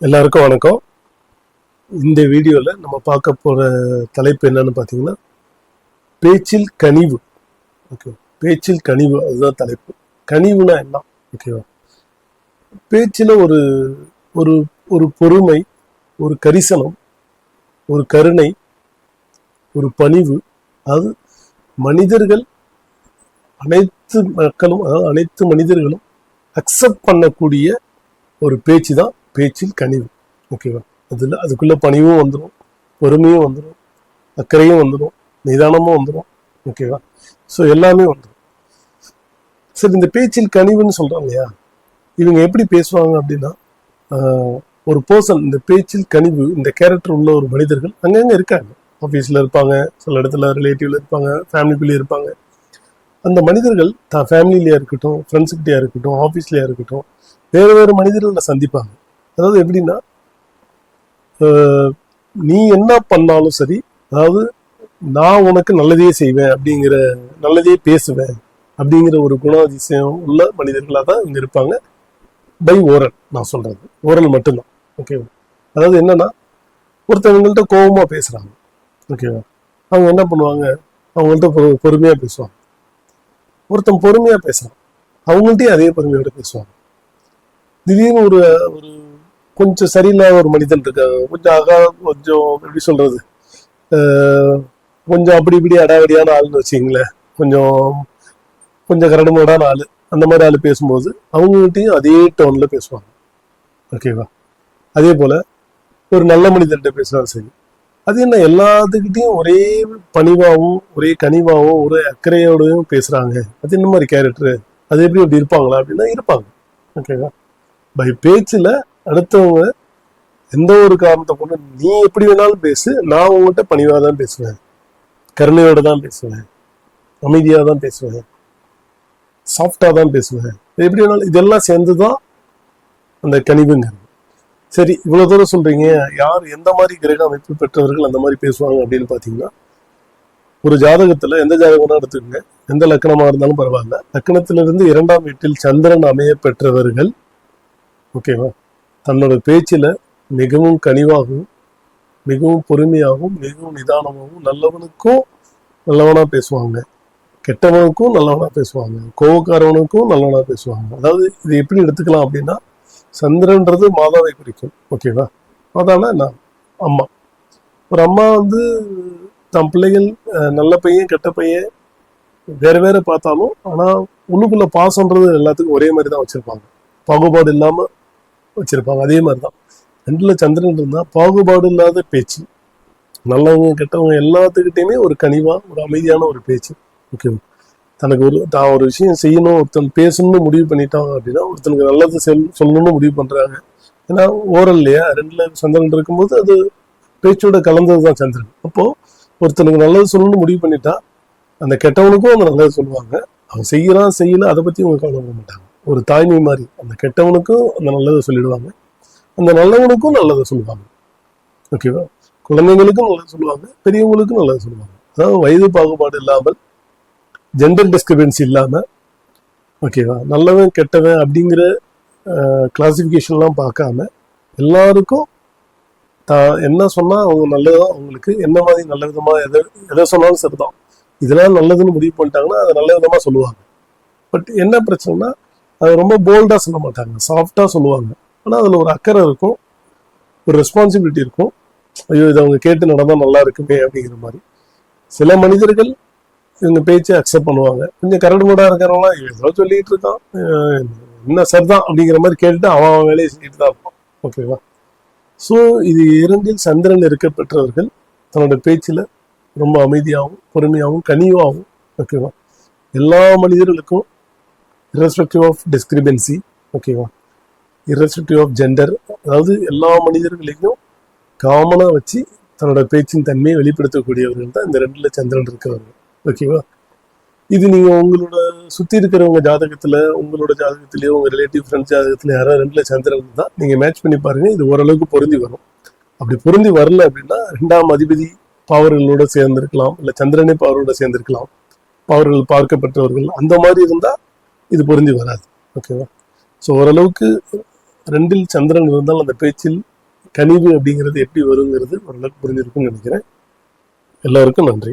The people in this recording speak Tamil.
எல்லாருக்கும் வணக்கம். இந்த வீடியோவில் நம்ம பார்க்க போகிற தலைப்பு என்னன்னு பார்த்தீங்கன்னா பேச்சில் கனிவு. ஓகே பேச்சில் கனிவு அதுதான் தலைப்பு. கனிவுனா என்ன? ஓகேவா பேச்சில் ஒரு ஒரு ஒரு பொறுமை ஒரு கரிசனம் ஒரு கருணை ஒரு பணிவு அது மனிதர்கள் அனைத்து மக்களும் அதாவது அனைத்து மனிதர்களும் அக்செப்ட் பண்ணக்கூடிய ஒரு பேச்சு தான் பேச்சில் கனிவு. ஓகேவா? அதில் அதுக்குள்ளே பணிவும் வந்துடும் பொறுமையும் வந்துடும் அக்கறையும் வந்துடும் நிதானமும் வந்துடும் ஓகேவா? ஸோ எல்லாமே வந்துடும் சரி இந்த பேச்சில் கனிவுன்னு சொல்கிறோம் இல்லையா? இவங்க எப்படி பேசுவாங்க அப்படின்னா ஒரு பர்சன் இந்த பேச்சில் கனிவு இந்த கேரக்டர் உள்ள ஒரு மனிதர்கள் அங்கங்கே இருக்காங்க. ஆஃபீஸில் இருப்பாங்க சில இடத்துல ரிலேட்டிவ்ல இருப்பாங்க ஃபேமிலிக்குள்ளேயே இருப்பாங்க. அந்த மனிதர்கள் தான் ஃபேமிலியிலையா இருக்கட்டும் ஃப்ரெண்ட்ஸ்கிட்டயா இருக்கட்டும் ஆஃபீஸ்லயா இருக்கட்டும் வேறு வேறு மனிதர்களை சந்திப்பாங்க. அதாவது எப்படின்னா ஆஹ், நீ என்ன பண்ணாலும் சரி அதாவது நான் உனக்கு நல்லதையே செய்வேன் அப்படிங்கிற நல்லதையே பேசுவேன் அப்படிங்கிற ஒரு குணாதிசயம் உள்ள மனிதர்களாக தான் இங்க இருப்பாங்க. பை ஓரல் நான் சொல்றது. ஓரல் மட்டும்தான். ஓகேவா அதாவது என்னன்னா ஒருத்தவங்கள்ட்ட கோபமா பேசுறாங்க. ஓகேவா அவங்க என்ன பண்ணுவாங்க? அவங்கள்ட்ட பொறு- பொறுமையா பேசுவாங்க. ஒருத்தன் பொறுமையா பேசுறான். அவங்கள்ட்டயும் அதே பொறுமையோட பேசுவாங்க. திடீர்னு ஒரு ஒரு கொஞ்சம் சரியில்லாத ஒரு மனிதன் இருக்க கொஞ்சம் அகா கொஞ்சம் எப்படி சொல்றது? கொஞ்சம் அப்படி இப்படி அடாவடியான ஆளுன்னு வச்சுங்களேன் கொஞ்சம் கொஞ்சம் கரடுமோடான ஆள். அந்த மாதிரி ஆள் பேசும்போது அவங்ககிட்டயும் அதே டோனில் பேசுவாங்க. ஓகேவா அதே போல் ஒரு நல்ல மனிதன்கிட்ட பேசுறாலும் சரி. அது என்ன எல்லாத்துக்கிட்டையும் ஒரே பணிவாகவும் ஒரே கனிவாகவும் ஒரே அக்கறையோடையும் பேசுகிறாங்க அது என்ன மாதிரி கேரக்டரு அது எப்படி அப்படி இருப்பாங்களா அப்படின்னா இருப்பாங்க. ஓகேவா பை பேச்சில் அடுத்தவங்க எந்த ஒரு காரணத்தை கொண்டு நீ எப்படி வேணாலும் பேசு நான் உங்கள்கிட்ட பணிவாக தான் பேசுவேன். கருணையோட தான் பேசுவேன். அமைதியாக தான் பேசுவேன். சாஃப்டாக தான் பேசுவேன். இது எப்படி வேணாலும் இதெல்லாம் சேர்ந்து தான் அந்த கனிவுங்கிறது. சரி இவ்வளோ தூரம் சொல்கிறீங்க யார் எந்த மாதிரி கிரக அமைப்பு பெற்றவர்கள் அந்த மாதிரி பேசுவாங்க அப்படின்னு பார்த்தீங்கன்னா ஒரு ஜாதகத்தில் எந்த ஜாதகம்னா எடுத்துக்கோங்க. எந்த லக்கணமாக இருந்தாலும் பரவாயில்ல. லக்கணத்திலிருந்து இரண்டாம் வீட்டில் சந்திரன் அமைய பெற்றவர்கள் ஓகேவா தன்னோட பேச்சில் மிகவும் கனிவாகவும் மிகவும் பொறுமையாகவும் மிகவும் நிதானமாகவும் நல்லவனுக்கும் நல்லவனாக பேசுவாங்க. கெட்டவனுக்கும் நல்லவனாக பேசுவாங்க. கோவக்காரவனுக்கும் நல்லவனாக பேசுவாங்க. அதாவது இது எப்படி எடுத்துக்கலாம் அப்படின்னா சந்திரன்றது மாதாவை குறிக்கும். ஓகேவா மாதானா என்ன? அம்மா. ஒரு அம்மா வந்து தன் பிள்ளைகள் நல்ல பையன் கெட்ட பையன் வேறு வேறு பார்த்தாலும் ஆனால் உள்ளுக்குள்ளே பாசன்றது எல்லாத்துக்கும் ஒரே மாதிரி தான் வச்சுருப்பாங்க. பாகுபாடு இல்லாமல் வச்சிருப்பாங்க. அதே மாதிரி தான் ரெண்டுல சந்திரன் இருந்தா பாகுபாடு இல்லாத பேச்சு. நல்லவங்க கெட்டவங்க எல்லாத்துக்கிட்டையுமே ஒரு கனிவா ஒரு அமைதியான ஒரு பேச்சு. ஓகேவா தனக்கு ஒரு தான் ஒரு விஷயம் செய்யணும் ஒருத்தன் பேசணும்னு முடிவு பண்ணிட்டான் அப்படின்னா ஒருத்தனுக்கு நல்லது செல் சொல்லணும்னு முடிவு பண்றாங்க. ஏன்னா ஓரல் இல்லையா? ரெண்டுல சந்திரன் இருக்கும்போது அது பேச்சோட கலந்தது தான் சந்திரன். அப்போ ஒருத்தனுக்கு நல்லது சொல்லணும்னு முடிவு பண்ணிட்டா அந்த கெட்டவனுக்கும் அந்த நல்லது சொல்லுவாங்க. அவன் செய்யறான் செய்யல அதை பத்தி அவங்க கவலைப்பட மாட்டாங்க. ஒரு தாய்மை மாதிரி. அந்த கெட்டவனுக்கும் அந்த நல்லதை சொல்லிடுவாங்க. அந்த நல்லவனுக்கும் நல்லதை சொல்லுவாங்க. ஓகேவா குழந்தைங்களுக்கும் நல்லது சொல்லுவாங்க. பெரியவங்களுக்கும் நல்லது சொல்லுவாங்க. அதாவது வயது பாகுபாடு இல்லாமல் ஜெண்டர் டிஸ்கிரிபன்சி இல்லாம ஓகேவா நல்லவன் கெட்டவன் அப்படிங்கிற கிளாசிஃபிகேஷன்லாம் பார்க்காம எல்லாருக்கும் தான் என்ன சொன்னால் அவங்க நல்லதோ அவங்களுக்கு என்ன மாதிரி நல்ல விதமாக எதை எதை சொன்னாலும் சரிதான். இதெல்லாம் நல்லதுன்னு முடிவு பண்ணிட்டாங்கன்னா அதை நல்ல விதமா சொல்லுவாங்க. பட் என்ன பிரச்சனைனா அது ரொம்ப போல்டாக சொல்ல மாட்டாங்க. சாஃப்டாக சொல்லுவாங்க. ஆனால் அதில் ஒரு அக்கறை இருக்கும். ஒரு ரெஸ்பான்சிபிலிட்டி இருக்கும். ஐயோ இதை அவங்க கேட்டு நடந்தால் நல்லா இருக்குமே அப்படிங்கிற மாதிரி. சில மனிதர்கள் இவங்க பேச்சை அக்செப்ட் பண்ணுவாங்க. கொஞ்சம் கரடு மூடாக இருக்கிறவங்களாம் ஏதோ சொல்லிட்டு இருக்கான். என்ன சரிதான் அப்படிங்கிற மாதிரி கேட்டுட்டு அவன் அவன் வேலையை செஞ்சுட்டு தான் இருப்பான். ஓகேவா ஸோ இது இரண்டில் சந்திரன் இருக்க பெற்றவர்கள் தன்னோட பேச்சில் ரொம்ப அமைதியாகவும் பொறுமையாகவும் கனிவாகவும் ஓகேவா எல்லா மனிதர்களுக்கும் இரஸ்பெக்டிவ் ஆஃப் டிஸ்கிரிபென்சி ஓகேவா இரஸ்பெக்டிவ் ஆஃப் ஜெண்டர் அதாவது எல்லா மனிதர்களையும் காமனாக வச்சு தன்னோட பேச்சின் தன்மையை வெளிப்படுத்தக்கூடியவர்கள் தான் இந்த ரெண்டுல சந்திரன் இருக்கிறவங்க ஓகேவா இது நீங்கள் உங்களோட சுற்றி இருக்கிறவங்க ஜாதகத்தில் உங்களோட ஜாதகத்திலேயோ உங்கள் ரிலேட்டிவ் ஃப்ரெண்ட்ஸ் ஜாதகத்தில் யாராவது ரெண்டுல சந்திரன் தான் நீங்கள் மேட்ச் பண்ணி பாருங்க இது ஓரளவுக்கு பொருந்தி வரும். அப்படி பொருந்தி வரல அப்படின்னா ரெண்டாம் அதிபதி பவர்களோட சேர்ந்திருக்கலாம் இல்லை சந்திரனே பவரோட சேர்ந்திருக்கலாம். பவர்கள் பார்க்கப்பட்டவர்கள் அந்த மாதிரி இருந்தால் இது பொருந்தி வராது. ஓகேவா ஸோ ஓரளவுக்கு ரெண்டில் சந்திரன் இருந்தால் அந்த பேச்சில் கனிவு அப்படிங்கிறது எப்படி வருங்கிறது ஓரளவுக்கு புரிஞ்சிருக்கும்னு நினைக்கிறேன். எல்லாருக்கும் நன்றி.